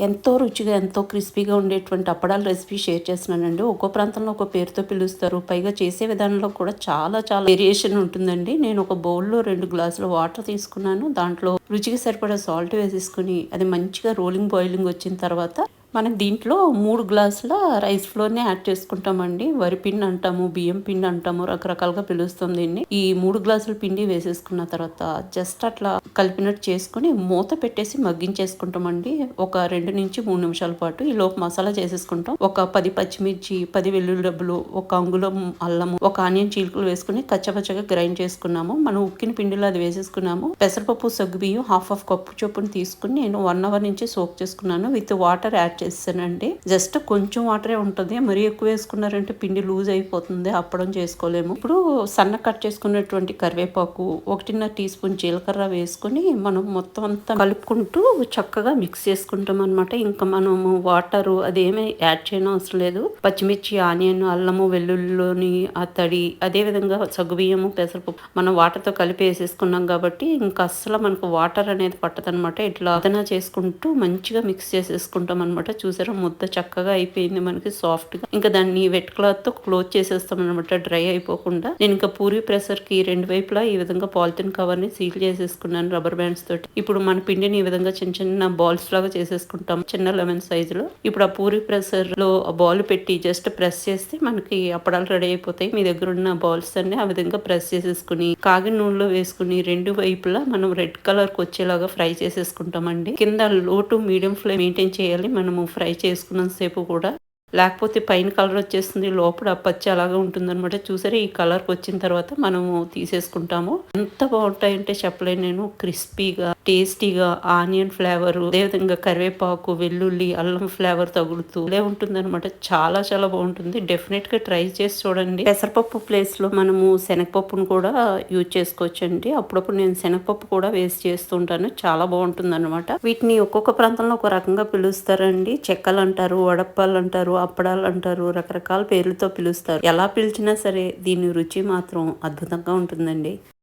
ఎంతో రుచిగా ఎంతో క్రిస్పీగా ఉండేటువంటి అప్పడాల రెసిపీ షేర్ చేస్తున్నానండి. ఒక్కో ప్రాంతంలో ఒక పేరుతో పిలుస్తారు. పైగా చేసే విధానంలో కూడా చాలా చాలా వేరియేషన్ ఉంటుందండి. నేను ఒక బౌల్లో రెండు గ్లాసుల వాటర్ తీసుకున్నాను. దాంట్లో రుచికి సరిపడా సాల్ట్ వేసేసుకుని అది మంచిగా రోలింగ్ బాయిలింగ్ వచ్చిన తర్వాత మనం దీంట్లో మూడు గ్లాసుల రైస్ ఫ్లోర్ని యాడ్ చేసుకుంటామండి. వరి పిండి అంటాము బియ్యం పిండి అంటాము రకరకాలుగా పిలుస్తుంది దీన్ని. ఈ మూడు గ్లాసుల పిండి వేసేసుకున్న తర్వాత జస్ట్ అట్లా కలిపినట్టు చేసుకుని మూత పెట్టేసి మగ్గించేసుకుంటామండి. ఒక రెండు నుంచి మూడు నిమిషాల పాటు ఈ లోపు మసాలా చేసేసుకుంటాం. ఒక పది పచ్చిమిర్చి పది వెల్లుల్లి డబ్బులు ఒక అంగుళం అల్లము ఒక ఆనియన్ చీలుకలు వేసుకుని కచ్చపచ్చగా గ్రైండ్ చేసుకున్నాము. మనం ఉక్కిన పిండిలో అది వేసేసుకున్నాము. పెసరపప్పు సగ్గు బియ్యం హాఫ్ హాఫ్ కప్పు చొప్పున తీసుకుని నేను వన్ అవర్ నుంచి సోక్ చేసుకున్నాను. విత్ వాటర్ యాడ్ చేస్తానండి. జస్ట్ కొంచెం వాటరే ఉంటుంది. మరీ ఎక్కువ వేసుకున్నారంటే పిండి లూజ్ అయిపోతుంది. అప్పడం చేసుకోలేము. ఇప్పుడు సన్న కట్ చేసుకున్నటువంటి కరివేపాకు ఒకటిన్నర టీ స్పూన్ జీలకర్ర వేసుకుని మనం మొత్తం అంతా కలుపుకుంటూ చక్కగా మిక్స్ చేసుకుంటాం అనమాట ఇంకా మనము వాటర్ అదేమీ యాడ్ చేయడం అవసరం లేదు. పచ్చిమిర్చి ఆనియన్ అల్లము వెల్లుల్లిలోని ఆ తడి అదేవిధంగా సగ్గుబియ్యము పెసరపప్పు మనం వాటర్తో కలిపి వేసేసుకున్నాం కాబట్టి ఇంకా అస్సలు మనకు వాటర్ అనేది పట్టదనమాట ఇట్లా అదన చేసుకుంటూ మంచిగా మిక్స్ చేసేసుకుంటాం అనమాట చూసారా? ముద్ద చక్కగా అయిపోయింది మనకి సాఫ్ట్గా ఇంకా దాన్ని వెట్ క్లాత్తో క్లోజ్ చేసేస్తాం అనమాట డ్రై అయిపోకుండా. నేను ఇంకా పూరి ప్రెషర్కి రెండు వైపులా ఈ విధంగా పాలిథిన్ కవర్ని సీల్ చేసేసుకున్నాను రబ్బర్ బ్యాండ్స్ తోటి. ఇప్పుడు మన పిండిని ఈ విధంగా చిన్న చిన్న బాల్స్ లాగా చేసేసుకుంటాం చిన్న లెమన్ సైజ్లో. ఇప్పుడు ఆ పూరి ప్రెషర్లో బాల్ పెట్టి జస్ట్ ప్రెస్ చేస్తే మనకి అప్పడాలు రెడీ అయిపోతాయి. మీ దగ్గర ఉన్న బాల్స్ అన్ని ఆ విధంగా ప్రెస్ చేసేసుకుని కాగిన నూనెలో వేసుకుని రెండు వైపులా మనం రెడ్ కలర్కి వచ్చేలాగా ఫ్రై చేసేసుకుంటామండి. కింద లో టు మీడియం ఫ్లేమ్ మెయింటైన్ చేయాలి. మనం మనము ఫ్రై చేసుకున్నంతసేపు కూడా లేకపోతే పైన కలర్ వచ్చేస్తుంది లోపల పచ్చి అలాగే ఉంటుందన్నమాట. చూసారా ఈ కలర్కి వచ్చిన తర్వాత మనము తీసేసుకుంటాము. ఎంత బాగుంటాయంటే చెప్పలేను నేను. క్రిస్పీగా టేస్టీగా ఆనియన్ ఫ్లేవర్ అదేవిధంగా కరివేపాకు వెల్లుల్లి అల్లం ఫ్లేవర్ తగులుతూ ఇదే ఉంటుందన్నమాట. చాలా చాలా బాగుంటుంది. డెఫినెట్గా ట్రై చేసి చూడండి. పెసరపప్పు ప్లేస్లో మనము శనగపప్పును కూడా యూజ్ చేసుకోవచ్చండి. అప్పుడప్పుడు నేను శనగపప్పు కూడా వేస్ట్ చేస్తుంటాను చాలా బాగుంటుంది అనమాట వీటిని ఒక్కొక్క ప్రాంతంలో ఒక రకంగా పిలుస్తారండి. చెక్కలు అంటారు వడప్పాలు అంటారు అప్పడాలు అంటారు రకరకాల పేర్లతో పిలుస్తారు. ఎలా పిలిచినా సరే దీని రుచి మాత్రం అద్భుతంగా ఉంటుందండి.